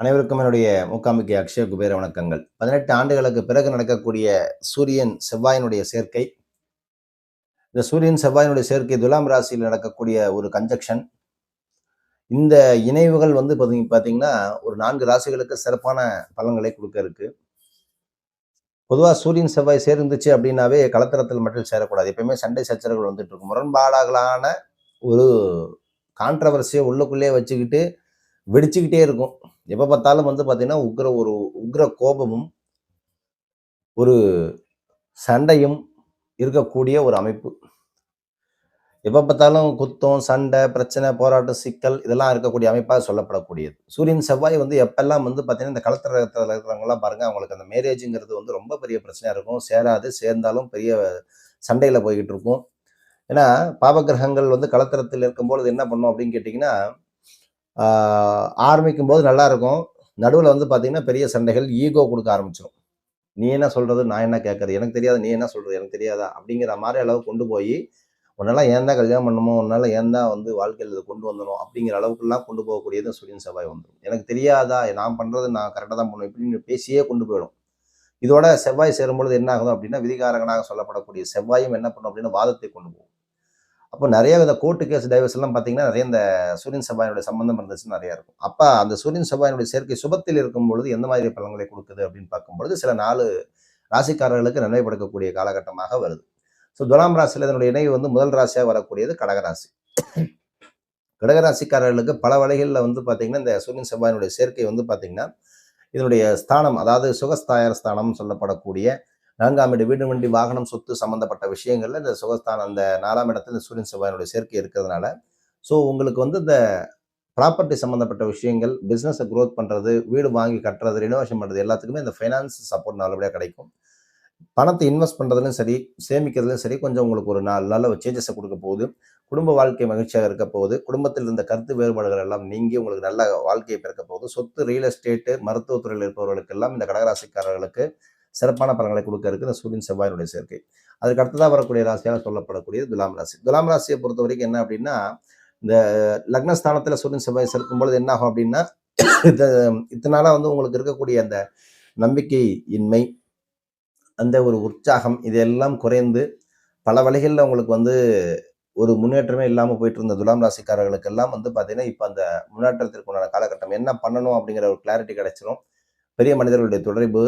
அனைவருக்கும் என்னுடைய மூக்காம்பிக்கை அக்ஷய குபேர வணக்கங்கள். பதினெட்டு ஆண்டுகளுக்கு பிறகு நடக்கக்கூடிய சூரியன் செவ்வாயினுடைய சேர்க்கை. இந்த சூரியன் செவ்வாயினுடைய சேர்க்கை துலாம் ராசியில் நடக்கக்கூடிய ஒரு கன்ஜக்ஷன் இந்த இணைவுகள் வந்து பார்த்தீங்க- பார்த்தீங்கன்னா ஒரு நான்கு ராசிகளுக்கு சிறப்பான பலன்களை கொடுக்க இருக்கு பொதுவாக சூரியன் செவ்வாய் சேர்ந்துச்சு அப்படின்னாவே கலத்தரத்தில் மட்டும் சேரக்கூடாது. எப்பயுமே சண்டை சச்சரவுகள் வந்துட்டு இருக்கும். முரண்பாடாகலான ஒரு கான்ட்ரவர்சியை உள்ளுக்குள்ளே வச்சுக்கிட்டு வெடிச்சுக்கிட்டே இருக்கும். எப்போ பார்த்தாலும் வந்து பார்த்தீங்கன்னா உக்ர ஒரு உக்ர கோபமும் ஒரு சண்டையும் இருக்கக்கூடிய ஒரு அமைப்பு. எப்போ பார்த்தாலும் குத்தம் சண்டை பிரச்சனை போராட்டம் சிக்கல் இதெல்லாம் இருக்கக்கூடிய அமைப்பாக சொல்லப்படக்கூடியது. சூரியன் செவ்வாய் வந்து எப்பெல்லாம் வந்து பார்த்தீங்கன்னா இந்த கலத்திரத்தில் இருக்கிறவங்களாம் பாருங்க அவங்களுக்கு அந்த மேரேஜுங்கிறது வந்து ரொம்ப பெரிய பிரச்சனையாக இருக்கும். சேராது சேர்ந்தாலும் பெரிய சண்டையில் போய்கிட்டு இருக்கும். ஏன்னா பாபகிரகங்கள் வந்து கலத்திரத்தில் இருக்கும்பொழுது என்ன பண்ணும் அப்படின்னு கேட்டிங்கன்னா ஆரம்பிக்கும் போது நல்லாயிருக்கும். நடுவில் வந்து பார்த்திங்கன்னா பெரிய சண்டைகள் ஈகோ கொடுக்க ஆரம்பிச்சிடும் நீ என்ன சொல்கிறது நான் என்ன கேட்கறது எனக்கு தெரியாது நீ என்ன சொல்கிறது எனக்கு தெரியாதா? அப்படிங்கிற மாதிரி அளவு கொண்டு போய் உன்னால ஏன் தான் கல்யாணம் பண்ணணுமோ உன்னால் ஏன் தான் வந்து வாழ்க்கையில் இதை கொண்டு வந்தணும் அப்படிங்கிற அளவுக்குலாம் கொண்டு போகக்கூடியது சூரியன் செவ்வாய் வந்துடும் எனக்கு தெரியாதா? நான் பண்ணுறது நான் கரெக்டாக தான் பண்ணுவேன் இப்படின்னு பேசியே கொண்டு போயிடும். இதோட செவ்வாய் சேரும்பொழுது என்ன ஆகும் அப்படின்னா விதிகாரகனாக சொல்லப்படக்கூடிய செவ்வாயும் என்ன பண்ணும் அப்படின்னா வாதத்தை கொண்டு போகும். அப்போ நிறைய வித கோர்ட்டு கேஸ் டைவர்ஸ் எல்லாம் பார்த்தீங்கன்னா நிறைய இந்த சூரியன் செவ்வாயினுடைய சம்பந்தம் இருந்துச்சுன்னு நிறைய இருக்கும். அப்போ அந்த சூரியன் செவ்வாயினுடைய சேர்க்கை சுபத்தில் இருக்கும் பொழுது எந்த மாதிரி பலன்களை கொடுக்குது அப்படின்னு பார்க்கும்பொழுது சில நாலு ராசிக்காரர்களுக்கு நன்மை காலகட்டமாக வருது. ஸோ துலாம் ராசியில் இதனுடைய இணைவு வந்து முதல் ராசியாக வரக்கூடியது கடகராசி. கடகராசிக்காரர்களுக்கு பல வழிகளில் வந்து பார்த்தீங்கன்னா இந்த சூரியன் செவ்வாயினுடைய சேர்க்கை வந்து பார்த்தீங்கன்னா இதனுடைய ஸ்தானம் அதாவது சுகஸ்தாயர் ஸ்தானம் சொல்லப்படக்கூடிய நான்காம் இடம் வீடு வண்டி வாகனம் சொத்து சம்பந்தப்பட்ட விஷயங்கள்ல இந்த சுகஸ்தானம் அந்த நாலாம் இடத்துல இந்த சூரியன் செவ்வாயினுடைய சேர்க்கை இருக்கிறதுனால ஸோ உங்களுக்கு வந்து இந்த ப்ராப்பர்ட்டி சம்மந்தப்பட்ட விஷயங்கள் பிஸ்னஸை க்ரோத் பண்ணுறது வீடு வாங்கி கட்டுறது ரினோவேஷன் பண்ணுறது எல்லாத்துக்குமே இந்த ஃபைனான்ஸ் சப்போர்ட் நல்லபடியாக கிடைக்கும். பணத்தை இன்வெஸ்ட் பண்ணுறதுலையும் சரி சேமிக்கிறதுலையும் சரி கொஞ்சம் உங்களுக்கு ஒரு நாலு நல்ல சேஞ்சஸை கொடுக்க போகுது. குடும்ப வாழ்க்கை மகிழ்ச்சியாக இருக்க போகுது. குடும்பத்தில் இருந்த கருத்து வேறுபாடுகள் எல்லாம் நீங்கி உங்களுக்கு நல்ல வாழ்க்கையை பிறக்க போகுது. சொத்து ரியல் எஸ்டேட்டு மருத்துவத்துறையில் இருப்பவர்களுக்கு எல்லாம் இந்த கடகராசிக்காரர்களுக்கு சிறப்பான பலன்களை கொடுக்க இருக்கு இந்த சூரியன் செவ்வாயினுடைய சேர்க்கை. அதுக்கு அடுத்ததாக வரக்கூடிய ராசியாக சொல்லப்படக்கூடியது துலாம் ராசி. துலாம் ராசியை பொறுத்த வரைக்கும் என்ன அப்படின்னா இந்த லக்னஸ்தானத்தில் சூரியன் செவ்வாய் சேர்க்கும் பொழுது என்ன ஆகும் அப்படின்னா இத்தனை நாளாக வந்து உங்களுக்கு இருக்கக்கூடிய அந்த நம்பிக்கை இன்மை அந்த ஒரு உற்சாகம் இதெல்லாம் குறைந்து பல வழிகளில் உங்களுக்கு வந்து ஒரு முன்னேற்றமே இல்லாமல் போயிட்டு இருந்த துலாம் ராசிக்காரர்களுக்கெல்லாம் வந்து பார்த்தீங்கன்னா இப்போ அந்த முன்னேற்றத்திற்குண்டான காலகட்டம் என்ன பண்ணணும் அப்படிங்கிற ஒரு கிளாரிட்டி கிடைச்சிரும். பெரிய மனிதர்களுடைய தொடர்பு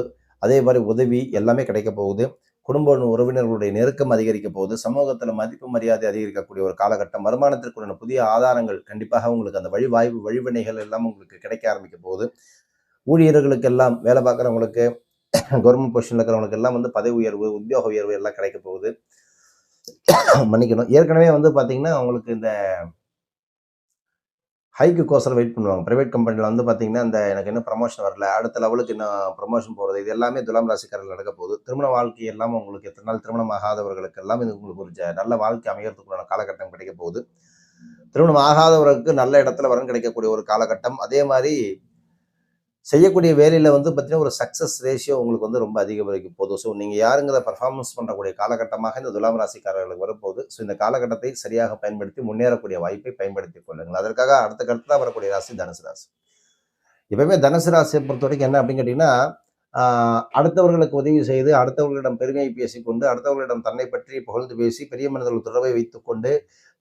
அதே மாதிரி உதவி எல்லாமே கிடைக்க போகுது. குடும்ப உறவினர்களுடைய நெருக்கம் அதிகரிக்க போகுது. சமூகத்தில் மதிப்பு மரியாதை அதிகரிக்கக்கூடிய ஒரு காலகட்டம். வருமானத்திற்குள்ள புதிய ஆதாரங்கள் கண்டிப்பாக உங்களுக்கு அந்த வழி வாய்ப்பு வழிவினைகள் எல்லாம் உங்களுக்கு கிடைக்க ஆரம்பிக்க போகுது. ஊழியர்களுக்கு எல்லாம் வேலை பார்க்குறவங்களுக்கு கவர்மெண்ட் பொசிஷனில் இருக்கிறவங்களுக்கு எல்லாம் வந்து பதவி உயர்வு உத்தியோக உயர்வு எல்லாம் கிடைக்க போகுது. மன்னிக்கணும். ஏற்கனவே வந்து பார்த்திங்கன்னா அவங்களுக்கு இந்த ஹைக்கு கோசரம் வெயிட் பண்ணுவாங்க. ப்ரைவேட் கம்பெனியில் வந்து பார்த்தீங்கன்னா அந்த எனக்கு இன்னும் ப்ரமோஷன் வரல. அடுத்த லெவலுக்கு இன்னும் ப்ரமோஷன் போகிறது இது எல்லாமே துலாம் ராசிக்காரர்கள் நடக்க போகுது. திருமண வாழ்க்கை எல்லாம் உங்களுக்கு எத்தனை நாள் திருமணம் ஆகாதவர்களுக்கு எல்லாம் இது உங்களுக்கு ஒரு நல்ல வாழ்க்கை அமையறதுக்குள்ள காலகட்டம் கிடைக்க போகுது. திருமணம் ஆகாதவர்களுக்கு நல்ல இடத்துல வரன் கிடைக்கக்கூடிய ஒரு காலகட்டம். அதே மாதிரி செய்யக்கூடிய வேலையில் வந்து பார்த்தீங்கன்னா ஒரு சக்ஸஸ் ரேஷியோ உங்களுக்கு வந்து ரொம்ப அதிகரிக்க போதும். ஸோ நீங்கள் யாருங்கிற பர்ஃபார்மன்ஸ் பண்ணக்கூடிய காலகட்டமாக இந்த துலாம் ராசிக்காரர்களுக்கு வரப்போகுது. ஸோ இந்த காலகட்டத்தை சரியாக பயன்படுத்தி முன்னேறக்கூடிய வாய்ப்பை பயன்படுத்திக் கொள்ளுங்கள். அதற்காக அடுத்த கட்டத்தில் வரக்கூடிய ராசி தனுசு ராசி. எப்பவுமே தனுசு ராசியை பொறுத்த வரைக்கும் என்ன அப்படின்னு கேட்டிங்கன்னா அடுத்தவர்களுக்கு உதவி செய்து அடுத்தவர்களிடம் பெருமையை பேசிக்கொண்டு அடுத்தவர்களிடம் தன்னை பற்றி புகழ்ந்து பேசி பெரிய மனிதர்கள் தொடர்பை வைத்துக்கொண்டு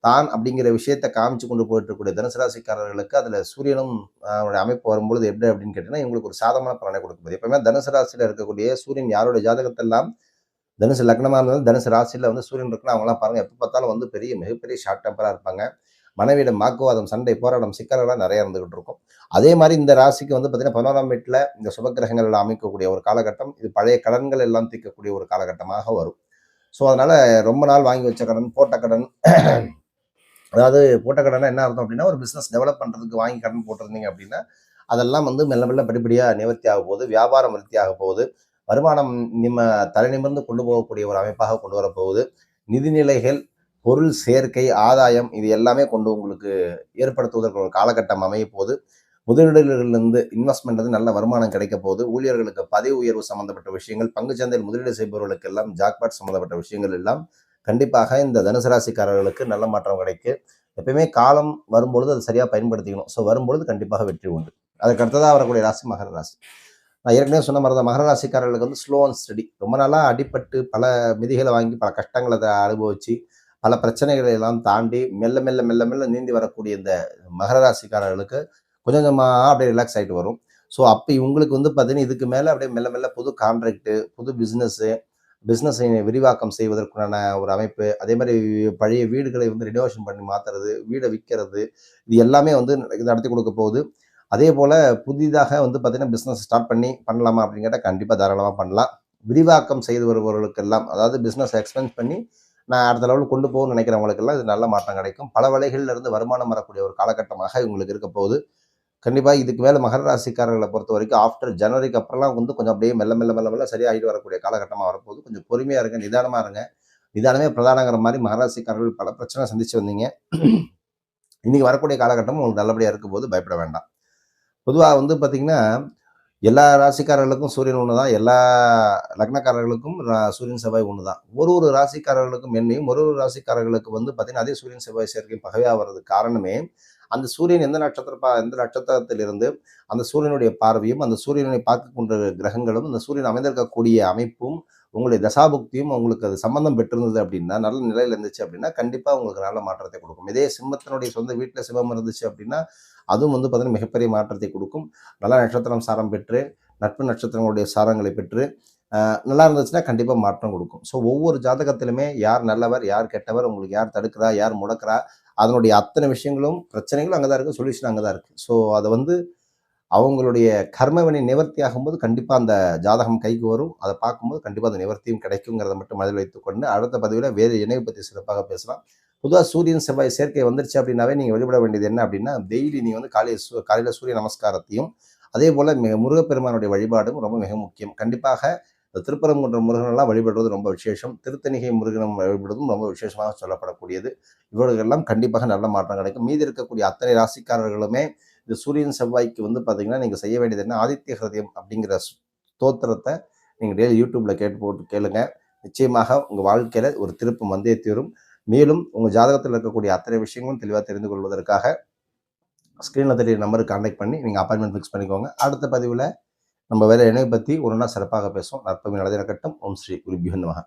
தான் அப்படிங்கிற விஷயத்தை காமிச்சு கொண்டு போயிட்டு இருக்கக்கூடிய தனுசராசிக்காரர்களுக்கு அதில் சூரியனும் அவருடைய அமைப்பு வரும்பொழுது எப்படி அப்படின்னு கேட்டிங்கன்னா இவங்களுக்கு ஒரு சாதமான பலனை கொடுக்கும்போது எப்பவுமே தனுசு ராசியில் இருக்கக்கூடிய சூரியன் யாருடைய ஜாதகத்தெல்லாம் தனுசு லக்னமாக இருந்தாலும் தனுசு ராசியில் வந்து சூரியன் இருக்குன்னா அவங்களாம் பாருங்கள் எப்போ பார்த்தாலும் வந்து பெரிய மிகப்பெரிய ஷார்ட் டெம்பராக இருப்பாங்க. மனைவியிடம் வாக்குவாதம் சண்டை போராட்டம் சிக்கலெல்லாம் நிறைய இருந்துகிட்டு இருக்கும். அதே மாதிரி இந்த ராசிக்கு வந்து பார்த்தீங்கன்னா பதினோராம் வீட்டில் இந்த சுபக்கிரகங்கள் அமைக்கக்கூடிய ஒரு காலகட்டம் இது பழைய கடன்கள் எல்லாம் தீர்க்கக்கூடிய ஒரு காலகட்டமாக வரும். ஸோ அதனால் ரொம்ப நாள் வாங்கி வச்ச கடன் போட்ட கடன் அதாவது போட்ட கடனை என்ன அர்த்தம் அப்படின்னா ஒரு பிஸ்னஸ் டெவலப் பண்ணுறதுக்கு வாங்கி கடன் போட்டிருந்தீங்க அப்படின்னா அதெல்லாம் வந்து மெல்ல மெல்ல படிப்படியாக நிவர்த்தி ஆக போகுது வியாபாரம் விருத்தி ஆக போகுது. வருமானம் நிம்ம தலை நிமிர்ந்து கொண்டு போகக்கூடிய ஒரு அமைப்பாக கொண்டு வரப்போகுது நிதிநிலைகள் பொருள் சேர்க்கை ஆதாயம் இது எல்லாமே கொண்டு உங்களுக்கு ஏற்படுத்துவதற்கு ஒரு காலகட்டம் அமைய போது முதலீடுகளிலிருந்து இன்வெஸ்ட்மெண்ட் வந்து நல்ல வருமானம் கிடைக்க போது ஊழியர்களுக்கு பதவி உயர்வு சம்பந்தப்பட்ட விஷயங்கள் பங்குச்சந்தையில் முதலீடு செய்பவர்களுக்கு எல்லாம் ஜாக்பாட் சம்பந்தப்பட்ட விஷயங்கள் எல்லாம் கண்டிப்பாக இந்த தனுசு ராசிக்காரர்களுக்கு நல்ல மாற்றம் கிடைக்கும் எப்பயுமே காலம் வரும்பொழுது அதை சரியாக பயன்படுத்திக்கணும். ஸோ வரும்பொழுது கண்டிப்பாக வெற்றி உண்டு. அதுக்கு அடுத்ததாக வரக்கூடிய ராசி மகர ராசி. நான் ஏற்கனவே சொன்ன மாதிரி தான் மகர ராசிக்காரர்களுக்கு வந்து ஸ்லோ அண்ட் ஸ்டடி ரொம்ப நாளாக அடிப்பட்டு பல மிதிகளை வாங்கி பல கஷ்டங்களை அதை அனுபவிச்சு பல பிரச்சனைகளை எல்லாம் தாண்டி மெல்ல மெல்ல மெல்ல மெல்ல நீந்தி வரக்கூடிய இந்த மகர ராசிக்காரர்களுக்கு கொஞ்சம் கொஞ்சமாக அப்படியே ரிலாக்ஸ் ஆகிட்டு வரும். ஸோ அப்போ இவங்களுக்கு வந்து பார்த்தீங்கன்னா இதுக்கு மேலே அப்படியே மெல்ல மெல்ல புது கான்ட்ராக்டு புது பிஸ்னஸ்ஸு பிஸ்னஸை விரிவாக்கம் செய்வதற்குண்டான ஒரு அமைப்பு அதே மாதிரி பழைய வீடுகளை வந்து ரினோவேஷன் பண்ணி மாற்றுறது வீடை விற்கிறது இது எல்லாமே வந்து நடத்தி கொடுக்க போகுது. அதே போல் புதிதாக வந்து பார்த்திங்கன்னா பிஸ்னஸ் ஸ்டார்ட் பண்ணி பண்ணலாமா அப்படின்னு கேட்டால் கண்டிப்பாக தாராளமாக பண்ணலாம். விரிவாக்கம் செய்து வருபவர்களுக்கெல்லாம் அதாவது பிஸ்னஸ் எக்ஸ்பென்ஸ் பண்ணி நான் அடுத்த லெவலில் கொண்டு போகணும்னு நினைக்கிறவங்களுக்கெல்லாம் இது நல்ல மாற்றம் கிடைக்கும். பல வழிகளிலிருந்து வருமானம் வரக்கூடிய ஒரு காலகட்டமாக இவங்களுக்கு இருக்க போகுது. கண்டிப்பாக இதுக்கு மேலே மகர ராசிக்காரர்களை பொறுத்த வரைக்கும் ஆஃப்டர் ஜனவரிக்கு அப்புறம்லாம் வந்து கொஞ்சம் அப்படியே மெல்ல மெல்ல மெல்ல மெல்ல சரியாகிட்டு வரக்கூடிய காலகட்டமாக வரப்போகுது. கொஞ்சம் பொறுமையாக இருங்க நிதானமாக இருங்க. நிதானமே பிரதானங்கிற மாதிரி மகராசிக்காரர்கள் பல பிரச்சனை சந்திச்சு வந்தீங்க. இன்றைக்கி வரக்கூடிய காலகட்டம் உங்களுக்கு நல்லபடியாக இருக்கும் போது பயப்பட வேண்டாம். பொதுவாக வந்து பார்த்திங்கன்னா எல்லா ராசிக்காரர்களுக்கும் சூரியன் ஒன்று தான் எல்லா லக்னக்காரர்களுக்கும் சூரியன் செவ்வாய் ஒன்று தான் ஒரு ஒரு ராசிக்காரர்களுக்கும் என்னையும் ஒரு ஒரு ராசிக்காரர்களுக்கு வந்து பார்த்தீங்கன்னா அதே சூரியன் செவ்வாய் சேர்க்கை பகவையாக வர்றது காரணமே அந்த சூரியன் எந்த நட்சத்திர பா எந்த நட்சத்திரத்திலிருந்து அந்த சூரியனுடைய பார்வையும் அந்த சூரியனை பார்க்க கொண்ட கிரகங்களும் அந்த சூரியன் அமைந்திருக்கக்கூடிய அமைப்பும் உங்களுடைய தசாபுக்தியும் உங்களுக்கு அது சம்பந்தம் பெற்றிருந்தது அப்படின்னா நல்ல நிலையில் இருந்துச்சு அப்படின்னா கண்டிப்பாக உங்களுக்கு நல்ல மாற்றத்தை கொடுக்கும். இதே சிம்மத்தினுடைய சொந்த வீட்டில் சிவம் இருந்துச்சு அப்படின்னா அதுவும் வந்து பார்த்தீங்கன்னா மிகப்பெரிய மாற்றத்தை கொடுக்கும். நல்ல நட்சத்திரம் சாரம் பெற்று நட்பு நட்சத்திரங்களுடைய சாரங்களை பெற்று நல்லா இருந்துச்சுன்னா கண்டிப்பாக மாற்றம் கொடுக்கும். ஸோ ஒவ்வொரு ஜாதகத்திலுமே யார் நல்லவர் யார் கெட்டவர் உங்களுக்கு யார் தடுக்கிறா யார் முடக்கிறா அதனுடைய அத்தனை விஷயங்களும் பிரச்சனைகளும் அங்கே தான் இருக்குது சொல்யூஷன் அங்கே தான் இருக்குது ஸோ அதை வந்து அவங்களுடைய கர்மவினை நிவர்த்தி ஆகும்போது கண்டிப்பாக அந்த ஜாதகம் கைக்கு வரும். அதை பார்க்கும்போது கண்டிப்பாக அந்த நிவர்த்தியும் கிடைக்குங்கிறத மட்டும் மனதில் வைத்துக்கொண்டு அடுத்த பதிவில் வேறு இணைவு பற்றி சிறப்பாக பேசலாம். பொதுவாக சூரியன் செவ்வாய் சேர்க்கை வந்துருச்சு அப்படின்னாவே நீங்கள் வழிபட வேண்டியது என்ன அப்படின்னா டெய்லி நீங்கள் வந்து காலையில் சூ காலையில் சூரிய நமஸ்காரத்தையும் அதே போல் மிக முருகப்பெருமானுடைய வழிபாடும் ரொம்ப மிக முக்கியம். கண்டிப்பாக இந்த திருப்பரங்குன்ற முருகனெல்லாம் வழிபடுறது ரொம்ப விசேஷம். திருத்தணிகை முருகனம் வழிபடுவதும் ரொம்ப விசேஷமாக சொல்லப்படக்கூடியது. இவர்களுக்கெல்லாம் கண்டிப்பாக நல்ல மாற்றம் கிடைக்கும். மீதி இருக்கக்கூடிய அத்தனை ராசிக்காரர்களுமே இந்த சூரியன் செவ்வாய்க்கு வந்து பார்த்தீங்கன்னா நீங்கள் செய்ய வேண்டியது என்ன? ஆதித்ய ஹதயம் அப்படிங்கிற ஸ்தோத்திரத்தை நீங்கள் டெய்லி யூடியூப்பில் கேட்டு போட்டு கேளுங்க. நிச்சயமாக உங்கள் வாழ்க்கையில் ஒரு திருப்பம் வந்தே தீரும். மேலும் உங்கள் ஜாதகத்தில் இருக்கக்கூடிய அத்தனை விஷயங்களும் தெளிவாக தெரிந்து கொள்வதற்காக ஸ்க்ரீனில் தெரிய நம்பருக்கு கான்டாக்ட் பண்ணி நீங்கள் அப்பாயின்மெண்ட் ஃபிக்ஸ் பண்ணிக்கோங்க. அடுத்த பதிவில் நம்ம வேலை என்னை பற்றி ஒரு நாள் சிறப்பாக பேசுவோம். நற்பமை நடந்திருக்கட்டும் ஓம் ஸ்ரீ குருபியோ மகா